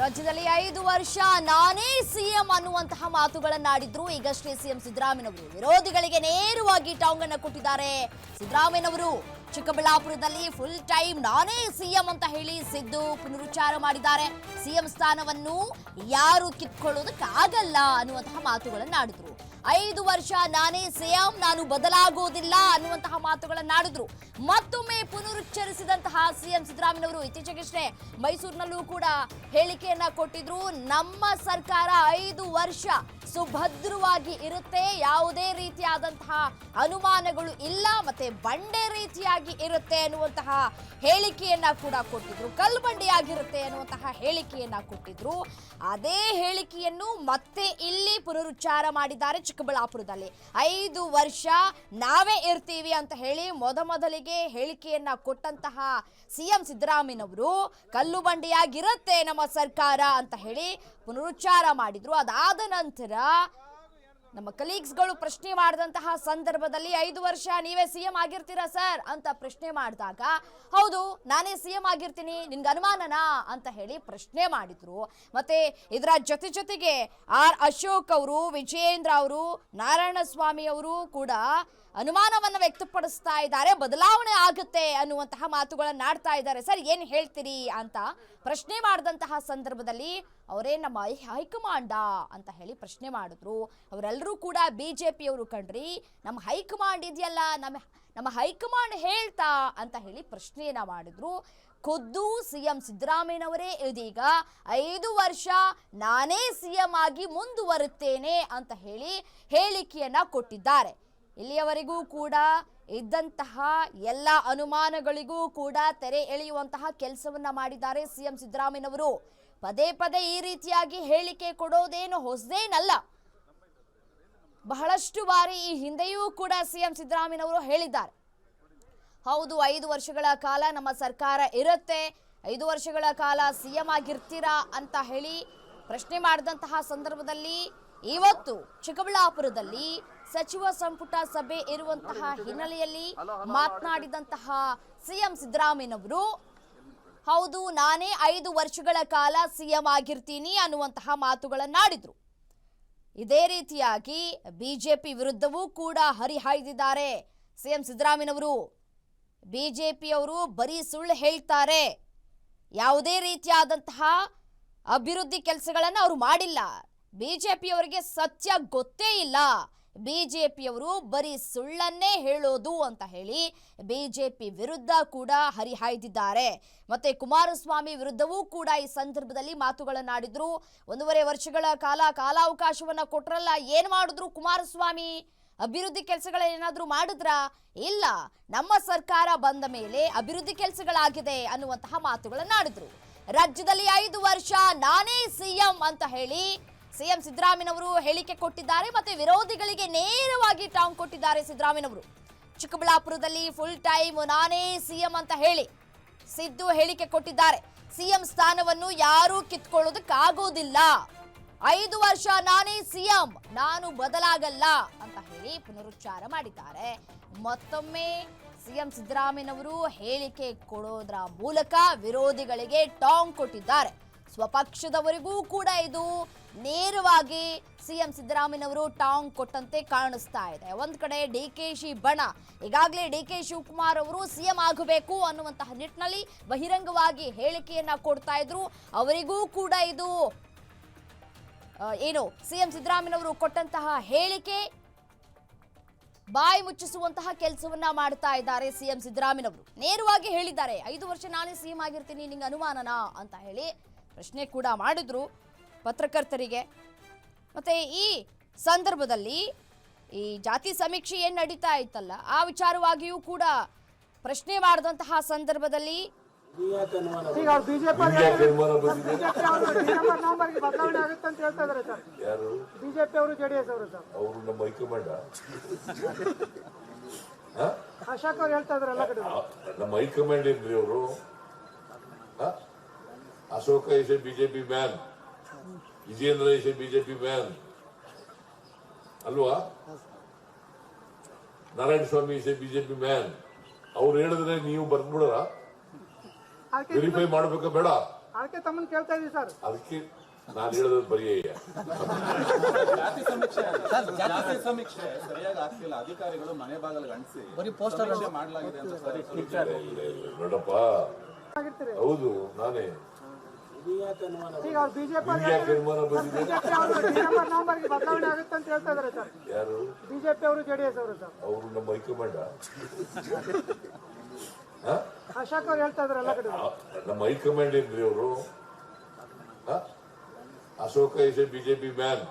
ರಾಜ್ಯದಲ್ಲಿ ಐದು ವರ್ಷ ನಾನೇ ಸಿಎಂ ಅನ್ನುವಂತಹ ಮಾತುಗಳನ್ನಾಡಿದ್ರು. ಈಗಷ್ಟೇ ಸಿಎಂ ಸಿದ್ದರಾಮಯ್ಯನವರು. ವಿರೋಧಿಗಳಿಗೆ ನೇರವಾಗಿ ಟಾಂಗ್ ಅನ್ನು ಕೊಟ್ಟಿದ್ದಾರೆ. ಸಿದ್ದರಾಮಯ್ಯನವರು ಚಿಕ್ಕಬಳ್ಳಾಪುರದಲ್ಲಿ ಫುಲ್ ಟೈಮ್ ನಾನೇ ಸಿಎಂ ಅಂತ ಹೇಳಿ ಸಿದ್ದು ಪುನರುಚ್ಚಾರ ಮಾಡಿದ್ದಾರೆ. ಸಿಎಂ ಸ್ಥಾನವನ್ನು ಯಾರು ಕಿತ್ಕೊಳ್ಳೋದಕ್ಕಾಗಲ್ಲ ಅನ್ನುವಂತಹ ಮಾತುಗಳನ್ನಾಡಿದ್ರು. ಐದು ವರ್ಷ ನಾನೇ ಸಿಎಂ ನಾನು ಬದಲಾಗೋದಿಲ್ಲ ಅನ್ನುವಂತಹ ಮಾತುಗಳನ್ನಾಡಿದ್ರು. ಮತ್ತೊಮ್ಮೆ ಪುನರುಚ್ಚರಿಸಿದಂತಹ ಸಿಎಂ ಸಿದ್ದರಾಮಯ್ಯವರು ಇತ್ತೀಚೆಗಷ್ಟೇ ಮೈಸೂರಿನಲ್ಲೂ ಕೂಡ ಹೇಳಿಕೆಯನ್ನ ಕೊಟ್ಟಿದ್ರು. ನಮ್ಮ ಸರ್ಕಾರ ಐದು ವರ್ಷ ಸುಭದ್ರವಾಗಿ ಇರುತ್ತೆ. ಯಾವುದೇ ರೀತಿಯಾದಂತಹ ಅನುಮಾನಗಳು ಇಲ್ಲ, ಮತ್ತೆ ಬಂಡೆ ರೀತಿಯಾಗಿ ಇರುತ್ತೆ ಅನ್ನುವಂತಹ ಹೇಳಿಕೆಯನ್ನ ಕೂಡ ಕೊಟ್ಟಿದ್ರು. ಕಲ್ಬಂಡಿಯಾಗಿರುತ್ತೆ ಅನ್ನುವಂತಹ ಹೇಳಿಕೆಯನ್ನ ಕೊಟ್ಟಿದ್ರು. ಅದೇ ಹೇಳಿಕೆಯನ್ನು ಮತ್ತೆ ಇಲ್ಲಿ ಪುನರುಚ್ಚಾರ ಮಾಡಿದ್ದಾರೆ. ಚಿಕ್ಕಬಳ್ಳಾಪುರದಲ್ಲಿ. ಐದು ವರ್ಷ ನಾವೇ ಇರ್ತೀವಿ ಅಂತ ಹೇಳಿ ಮೊದಮೊದಲಿಗೆ ಹೇಳಿಕೆಯನ್ನ ಕೊಟ್ಟಂತಹ ಸಿಎಂ ಸಿದ್ದರಾಮಯ್ಯನವರು, ಕಲ್ಲು ಬಂಡೆಯಾಗಿರುತ್ತೆ ನಮ್ಮ ಸರ್ಕಾರ ಅಂತ ಹೇಳಿ ಪುನರುಚ್ಚಾರ ಮಾಡಿದ್ರು. ಅದಾದ ನಂತರ ನಮ್ಮ ಕಲೀಗ್ಸ್ಗಳು ಪ್ರಶ್ನೆ ಮಾಡಿದಂತಹ ಸಂದರ್ಭದಲ್ಲಿ ಐದು ವರ್ಷ ನೀವೇ ಸಿಎಂ ಆಗಿರ್ತೀರಾ, ಸರ್? ಅಂತ ಪ್ರಶ್ನೆ ಮಾಡಿದಾಗ, ಹೌದು, ನಾನೇ ಸಿಎಂ ಆಗಿರ್ತೀನಿ, ನಿನ್ಗೆ ಅನುಮಾನನಾ? ಅಂತ ಹೇಳಿ ಪ್ರಶ್ನೆ ಮಾಡಿದ್ರು. ಮತ್ತೆ ಇದರ ಜೊತೆ ಜೊತೆಗೆ ಆರ್ ಅಶೋಕ್ ಅವರು, ವಿಜಯೇಂದ್ರ ಅವರು ನಾರಾಯಣ ಸ್ವಾಮಿ ಅವರು ಕೂಡ ಅನುಮಾನವನ್ನ ವ್ಯಕ್ತಪಡಿಸ್ತಾ ಇದ್ದಾರೆ, ಬದಲಾವಣೆ ಆಗುತ್ತೆ ಅನ್ನುವಂತಹ ಮಾತುಗಳನ್ನು ಆಡ್ತಾ ಇದ್ದಾರೆ. ಸರ್, ಏನು ಹೇಳ್ತೀರಿ ಅಂತ ಪ್ರಶ್ನೆ ಮಾಡಿದಂತಹ ಸಂದರ್ಭದಲ್ಲಿ ಅವರೇ ನಮ್ಮ ಹೈಕಮಾಂಡ ಅಂತ ಹೇಳಿ ಪ್ರಶ್ನೆ ಮಾಡಿದ್ರು. ಅವರೆಲ್ಲರೂ ಕೂಡ ಬಿಜೆಪಿಯವರು ಕಣ್ರಿ ನಮ್ಮ ಹೈಕಮಾಂಡ್ ಇದೆಯಲ್ಲ ನಮ್ಮ ನಮ್ಮ ಹೈಕಮಾಂಡ್ ಹೇಳ್ತಾ ಅಂತ ಹೇಳಿ ಪ್ರಶ್ನೆಯನ್ನ ಮಾಡಿದ್ರು. ಖುದ್ದು ಸಿಎಂ ಸಿದ್ದರಾಮಯ್ಯನವರೇ, ಇದೀಗ ಐದು ವರ್ಷ ನಾನೇ ಸಿಎಂ ಆಗಿ ಮುಂದುವರುತ್ತೇನೆ ಅಂತ ಹೇಳಿ ಹೇಳಿಕೆಯನ್ನು ಕೊಟ್ಟಿದ್ದಾರೆ. ಇಲ್ಲಿಯವರೆಗೂ ಕೂಡ ಇದ್ದಂತಹ ಎಲ್ಲ ಅನುಮಾನಗಳಿಗೂ ಕೂಡ ತೆರೆ ಎಳೆಯುವಂತಹ ಕೆಲಸವನ್ನ ಮಾಡಿದ್ದಾರೆ ಸಿಎಂ ಸಿದ್ದರಾಮಯ್ಯನವರು. ಪದೇ ಪದೇ ಈ ರೀತಿಯಾಗಿ ಹೇಳಿಕೆ ಕೊಡೋದೇನು ಹೊಸದೇನಲ್ಲ. ಬಹಳಷ್ಟು ಬಾರಿ ಈ ಹಿಂದೆಯೂ ಕೂಡ ಸಿಎಂ ಸಿದ್ದರಾಮಯ್ಯನವರು ಹೇಳಿದ್ದಾರೆ. ಹೌದು, ಐದು ವರ್ಷಗಳ ಕಾಲ ನಮ್ಮ ಸರ್ಕಾರ ಇರುತ್ತೆ. ಐದು ವರ್ಷಗಳ ಕಾಲ ಸಿಎಂ ಆಗಿರ್ತೀರಾ ಅಂತ ಹೇಳಿ ಪ್ರಶ್ನೆ ಮಾಡಿದಂತಹ ಸಂದರ್ಭದಲ್ಲಿ ಇವತ್ತು ಚಿಕ್ಕಬಳ್ಳಾಪುರದಲ್ಲಿ ಸಚಿವ ಸಂಪುಟ ಸಭೆ ಇರುವಂತಹ ಹಿನ್ನೆಲೆಯಲ್ಲಿ ಮಾತನಾಡಿದಂತಹ ಸಿಎಂ ಸಿದ್ದರಾಮಯ್ಯನವರು, ಹೌದು, ನಾನೇ ಐದು ವರ್ಷಗಳ ಕಾಲ ಸಿಎಂ ಆಗಿರ್ತೀನಿ ಅನ್ನುವಂತಹ ಮಾತುಗಳನ್ನಾಡಿದ್ರು ಇದೇ ರೀತಿಯಾಗಿ ಬಿಜೆಪಿ ವಿರುದ್ಧವೂ ಕೂಡ ಹರಿಹಾಯ್ದಿದ್ದಾರೆ ಸಿಎಂ ಸಿದ್ದರಾಮಯ್ಯನವರು. ಬಿಜೆಪಿಯವರು ಬರೀ ಸುಳ್ಳು ಹೇಳ್ತಾರೆ. ಯಾವುದೇ ರೀತಿಯಾದಂತಹ ಅಭಿವೃದ್ಧಿ ಕೆಲಸಗಳನ್ನು ಅವರು ಮಾಡಿಲ್ಲ. ಬಿಜೆಪಿಯವರಿಗೆ ಸತ್ಯ ಗೊತ್ತೇ ಇಲ್ಲ. ಬಿಜೆಪಿಯವರು ಬರೀ ಸುಳ್ಳನ್ನೇ ಹೇಳೋದು ಅಂತ ಹೇಳಿ ಬಿಜೆಪಿ ವಿರುದ್ಧ ಕೂಡ ಹರಿಹಾಯ್ದಿದ್ದಾರೆ. ಮತ್ತೆ ಕುಮಾರಸ್ವಾಮಿ ವಿರುದ್ಧವೂ ಕೂಡ ಈ ಸಂದರ್ಭದಲ್ಲಿ ಮಾತುಗಳನ್ನಾಡಿದ್ರು. ಒಂದೂವರೆ ವರ್ಷಗಳ ಕಾಲ ಕಾಲಾವಕಾಶವನ್ನ ಕೊಟ್ರಲ್ಲ, ಏನ್ ಮಾಡಿದ್ರು ಕುಮಾರಸ್ವಾಮಿ? ಅಭಿವೃದ್ಧಿ ಕೆಲಸಗಳೇನಾದರೂ ಮಾಡಿದ್ರಾ? ಇಲ್ಲ, ನಮ್ಮ ಸರ್ಕಾರ ಬಂದ ಮೇಲೆ ಅಭಿವೃದ್ಧಿ ಕೆಲಸಗಳಾಗಿದೆ ಅನ್ನುವಂತಹ ಮಾತುಗಳನ್ನಾಡಿದ್ರು. ರಾಜ್ಯದಲ್ಲಿ ಐದು ವರ್ಷ ನಾನೇ ಸಿಎಂ ಅಂತ ಹೇಳಿ ಸಿಎಂ ಸಿದ್ದರಾಮಯ್ಯನವರು ಹೇಳಿಕೆ ಕೊಟ್ಟಿದ್ದಾರೆ ಮತ್ತೆ ವಿರೋಧಿಗಳಿಗೆ ನೇರವಾಗಿ ಟಾಂಗ್ ಕೊಟ್ಟಿದ್ದಾರೆ ಸಿದ್ದರಾಮಯ್ಯನವರು. ಚಿಕ್ಕಬಳ್ಳಾಪುರದಲ್ಲಿ ಫುಲ್ ಟೈಮ್ ನಾನೇ ಸಿಎಂ ಅಂತ ಹೇಳಿ ಸಿದ್ದು ಹೇಳಿಕೆ ಕೊಟ್ಟಿದ್ದಾರೆ. ಸಿಎಂ ಸ್ಥಾನವನ್ನು ಯಾರೂ ಕಿತ್ಕೊಳ್ಳೋದಕ್ಕಾಗೋದಿಲ್ಲ. ಐದು ವರ್ಷ ನಾನೇ ಸಿಎಂ, ನಾನು ಬದಲಾಗಲ್ಲ ಅಂತ ಹೇಳಿ ಪುನರುಚ್ಚಾರ ಮಾಡಿದ್ದಾರೆ. ಮತ್ತೊಮ್ಮೆ ಸಿಎಂ ಸಿದ್ದರಾಮಯ್ಯನವರು ಹೇಳಿಕೆ ಕೊಡೋದ್ರ ಮೂಲಕ ವಿರೋಧಿಗಳಿಗೆ ಟಾಂಗ್ ಕೊಟ್ಟಿದ್ದಾರೆ. ಸ್ವಪಕ್ಷದವರಿಗೂ ಕೂಡ ಇದು ನೇರವಾಗಿ ಸಿಎಂ ಸಿದ್ದರಾಮಯ್ಯನವರು ಟಾಂಗ್ ಕೊಟ್ಟಂತೆ ಕಾಣಿಸ್ತಾ ಇದೆ. ಒಂದ್ ಕಡೆ ಡಿ ಕೆ ಶಿ ಬಣ. ಈಗಾಗಲೇ ಡಿ ಕೆ ಶಿವಕುಮಾರ್ ಅವರು ಸಿಎಂ ಆಗಬೇಕು ಅನ್ನುವಂತಹ ನಿಟ್ಟಿನಲ್ಲಿ ಬಹಿರಂಗವಾಗಿ ಹೇಳಿಕೆಯನ್ನ ಕೊಡ್ತಾ ಇದ್ರು. ಅವರಿಗೂ ಕೂಡ ಇದು ಏನು ಸಿಎಂ ಸಿದ್ದರಾಮಯ್ಯನವರು ಕೊಟ್ಟಂತಹ ಹೇಳಿಕೆ ಬಾಯಿ ಮುಚ್ಚಿಸುವಂತಹ ಕೆಲಸವನ್ನ ಮಾಡ್ತಾ ಇದ್ದಾರೆ ಸಿಎಂ ಸಿದ್ದರಾಮಯ್ಯನವರು. ನೇರವಾಗಿ ಹೇಳಿದ್ದಾರೆ, ಐದು ವರ್ಷ ನಾನೇ ಸಿಎಂ ಆಗಿರ್ತೀನಿ, ನಿಂಗೆ ಅನುಮಾನನಾ ಅಂತ ಹೇಳಿ ಪ್ರಶ್ನೆ ಕೂಡ ಮಾಡಿದ್ರು ಪತ್ರಕರ್ತರಿಗೆ. ಮತ್ತೆ ಈ ಸಂದರ್ಭದಲ್ಲಿ ಈ ಜಾತಿ ಸಮೀಕ್ಷೆ ಏನು ನಡೀತಾ ಇತ್ತಲ್ಲ ಆ ವಿಚಾರವಾಗಿಯೂ ಕೂಡ ಪ್ರಶ್ನೆ ಮಾಡಿದಂತಹ ಸಂದರ್ಭದಲ್ಲಿ ಈಗ ಅವ್ರು ಬಿಜೆಪಿ ನಿಮ್ಗೆ ಅನುಮಾನ ಬಂದಿದೆ. ಡಿಸೆಂಬರ್ ನವೆಂಬರ್ಗೆ ಬದಲಾವಣೆ ಆಗುತ್ತೆ ಅಂತ ಹೇಳ್ತಾ ಇದಾರೆ ಸರ್. ಯಾರು? ಬಿಜೆಪಿ ಅವರು ಜೆಡಿಎಸ್ ಅವರು ಸರ್. ಅವರು ನಮ್ಮ ಹೈಕಮಾಂಡ. ಅಶೋಕ್ ಅವ್ರು ಹೇಳ್ತಾ ಇದಾರೆ ಎಲ್ಲ ಕಡೆ. ನಮ್ಮ ಹೈಕಮಾಂಡ್ ಏನ್ರಿ ಅವರು? Ashoka is a BJP man Vijayendra is a BJP man ಅಲ್ವಾ? Narayana Swamy is a BJP man ಅವ್ರು ಹೇಳಿದ್ರೆ ನೀವು ಬರ್ದ್ಬಿಡರ? ಅದಕ್ಕೆ ವೆರಿಫೈ ಮಾಡ್ಬೇಕ? ಬೇಡ. ಅದಕ್ಕೆ ತಮ್ಮನ್ನ ಕೇಳ್ತಾ ಇದೀವಿ ಸರ್. ಅದಕ್ಕೆ ನಾನು ಹೇಳಿದ್ರೆ ಬರೀ ಜಾತಿ ಸಮೀಕ್ಷೆ ಜಾತಿ ಸಮೀಕ್ಷೆ ಸರಿಯಾಗಿ ಆಗ್ತಿಲ್ಲ. ಅಧಿಕಾರಿಗಳು ಮನೆ ಬಾಗಿಲು ಅಂಟಿಸಿ ಪೋಸ್ಟರ್ ಮಾಡಲಾಗಿದೆ ಅಂತ ಸರಿ. ನೋಡಪ್ಪ. ಆಗಿರ್ತೀರಿ. ಹೌದು ನಾನೇ. ಈಗ ಅವ್ರು ಬಿಜೆಪಿ ಅವರು ಡಿಸೆಂಬರ್ ನವೆಂಬರ್ಗೆ ಬದಲಾವಣೆ ಆಗುತ್ತೆ ಅಂತ ಹೇಳ್ತಾ ಇದಾರೆ ಸರ್. ಯಾರು? ಬಿಜೆಪಿ ಅವರು ಜೆಡಿಎಸ್ ಅವರು ಸರ್. ಅವರು ನಮ್ಮ ಹೈಕಮಾಂಡ. ಅಶೋಕ್ ಅವ್ರು ಹೇಳ್ತಾ ಇದಾರೆ ಎಲ್ಲ ಕಡೆ. ನಮ್ಮ ಹೈಕಮಾಂಡ್ ಏನ್ರಿ ಅವರು? Ashoka is a BJP man.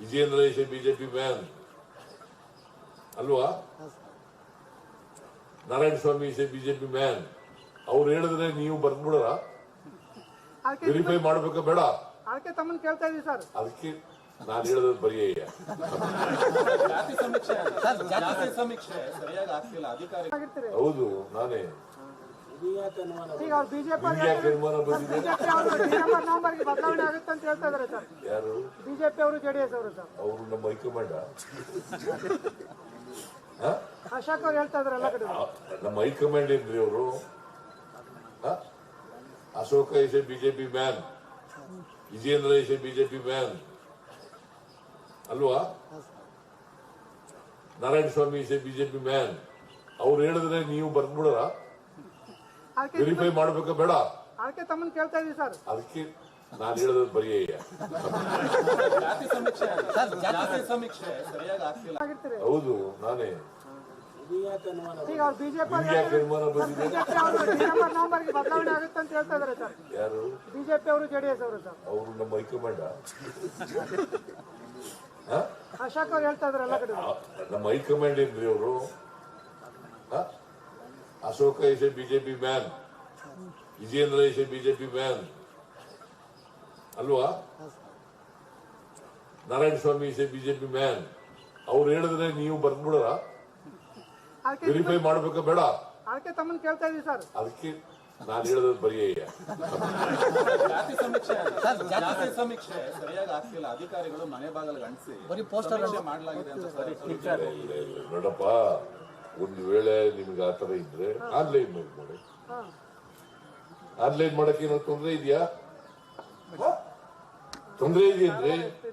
Vijayendra is a BJP man. ಅಲ್ವಾ? Narayana Swamy is a BJP man. ಅವ್ರು ಹೇಳಿದ್ರೆ ನೀವು ಬರ್ಬಿಡ್ರ ವೆರಿಫೈ ಮಾಡಬೇಕು? ಬೇಡ. ಅದಕ್ಕೆ ತಮ್ಮನ್ನ ಕೇಳ್ತಾ ಇದೀವಿ ಸರ್. ಅದಕ್ಕೆ ನಾನು ಹೇಳೋದು ಬರೀ ಜಾತಿ ಸಮೀಕ್ಷೆ ಜಾತಿ ಸಮೀಕ್ಷೆ ಸರಿಯಾಗಿ ಆಗ್ತಿಲ್ಲ. ಅಧಿಕಾರಿ ಆಗಿರ್ತೀರಿ. ಹೌದು ನಾನೇ. ಈಗ ಅವ್ರು ಬಿಜೆಪಿ ನಿಮ್ಗೆ ಯಾಕೆ ಬಂದಿದೆ. ಬಿಜೆಪಿ ಅವರು ಡಿಸೆಂಬರ್ ನವೆಂಬರ್ಗೆ ಬದಲಾವಣೆ ಆಗುತ್ತೆ ಅಂತ ಹೇಳ್ತಾ ಇದಾರೆ ಸರ್. ಯಾರು? ಬಿಜೆಪಿ ಅವರು ಜೆಡಿಎಸ್ ಅವರು ಸರ್. ಅವರು ನಮ್ಮ ಹೈಕಮಾಂಡ. ಅಶೋಕ್ ಅವ್ರು ಹೇಳ್ತಾ ಇದಾರೆ ಎಲ್ಲ ಕಡೆ. ನಮ್ಮ ಹೈಕಮಾಂಡ್ ಏನ್ರಿ ಅವರು? Ashoka is a BJP man Vijayendra is a BJP man ಅಲ್ವಾ? Narayana Swamy is a BJP man ಅವ್ರು ಹೇಳಿದ್ರೆ ನೀವು ಬರ್ದ್ಬಿಡರ? ವೆರಿಫೈ ಮಾಡ್ಬೇಕ? ಬೇಡ. ಅದಕ್ಕೆ ತಮ್ಮನ್ನ ಕೇಳ್ತಾ ಇದೀವಿ ಸರ್. ಅದಕ್ಕೆ ನಾನು ಹೇಳಿದ್ರೆ ಬರೀ ಹೌದು ನಾನೇ. ಈಗ ಅವ್ರು ಬಿಜೆಪಿ ಅವರು ಡಿಸೆಂಬರ್ ನವೆಂಬರ್ಗೆ ಬದಲಾವಣೆ ಆಗುತ್ತೆ ಅಂತ ಹೇಳ್ತಾ ಇದಾರೆ ಸರ್. ಯಾರು? ಬಿಜೆಪಿ ಅವರು ಜೆಡಿಎಸ್ ಅವರು ಸರ್. ಅವರು ನಮ್ಮ ಹೈಕಮಾಂಡ. ಅಶೋಕ್ ಅವ್ರು ಹೇಳ್ತಾ ಇದಾರೆ ಎಲ್ಲ ಕಡೆ ನಮ್ಮ ಹೈಕಮಾಂಡ್ ಏನ್ರಿ ಅವರು? Ashoka is a BJP man. Vijayendra is a BJP man. ಅಲ್ವಾ? Narayana Swamy is a BJP man. ಅವ್ರು ಹೇಳಿದ್ರೆ ನೀವು ಬರ್ಬಿಡ್ರ ವೆರಿಫೈ ಮಾಡ್ಬೇಕು? ಬೇಡ. ಅದಕ್ಕೆ ತಮ್ಮನ್ನ ಕೇಳ್ತಾ ಇದೀವಿ ಸರ್. ಅದಕ್ಕೆ ನಾನು ಹೇಳೋದು ಬರೀ ಜಾತಿ ಸಮೀಕ್ಷೆ ಜಾತಿ ಸಮೀಕ್ಷೆ ಸರಿಯಾಗಿ ಆಗ್ತಿಲ್ಲ. ಅಧಿಕಾರಿಗಳು ಮನೆ ಬಾಗಿಲು ಅಂಟಿಸಿ. ಸಮೀಕ್ಷೆ ಮಾಡಲಾಗಿದೆ ಅಂತ ಸರಿ ನೋಡಪ್ಪ ಒಂದು ವೇಳೆ ನಿಮ್ಗೆ ಆ ತರ ಇದ್ರೆ ಆನ್ಲೈನ್ ಮಾಡಿ. ಆನ್ಲೈನ್ ಮಾಡಕ್ಕೆ ಏನೋ ತೊಂದ್ರೆ ಇದೆಯಾ? ತೊಂದರೆ ಇದೆಯೇನ್ರಿ